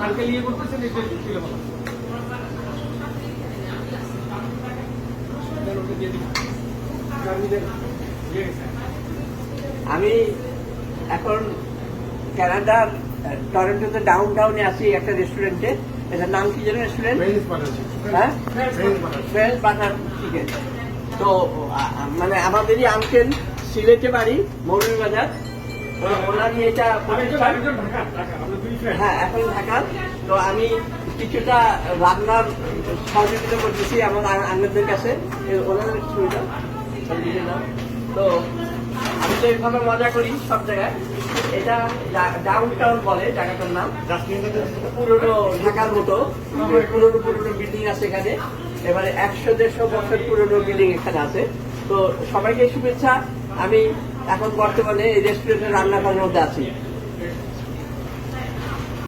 কালকে নিয়ে করতেছেন এটা ছিল বলা আমি এখন কানাডার টরেন্টোতে ডাউন টাউনে আছি একটা রেস্টুরেন্টে এটার নাম কি যেন রেস্টুরেন্ট হ্যাঁ? ফ্রেঞ্চ বানাচ্ছি বাটার চিকেন তো মানে আমাদেরই আঙ্কেল সিলেটে বাড়ি মৌলভীবাজার। ও- ওনার এটা হ্যাঁ এখন ঢাকা। তো আমি কিছুটা রান্নার সহযোগিতা করতেছি আমার আ- কাছে। ওনাদের সুবিধা। তো আমি তো এইভাবে মজা করি সব জায়গায়। এটা ডাউন টাউন বলে জায়গাটার নাম। পুরোনো ঢাকার মতো। পুরোনো পুরোনো বিল্ডিং আছে এখানে। এবারে একশো দেড়শো বছর পুরোনো বিল্ডিং এখানে আছে। তো সবাইকে শুভেচ্ছা। আমি এখন বর্তমানে এই রেস্টুরেন্টে রান্না করার মধ্যে আছি।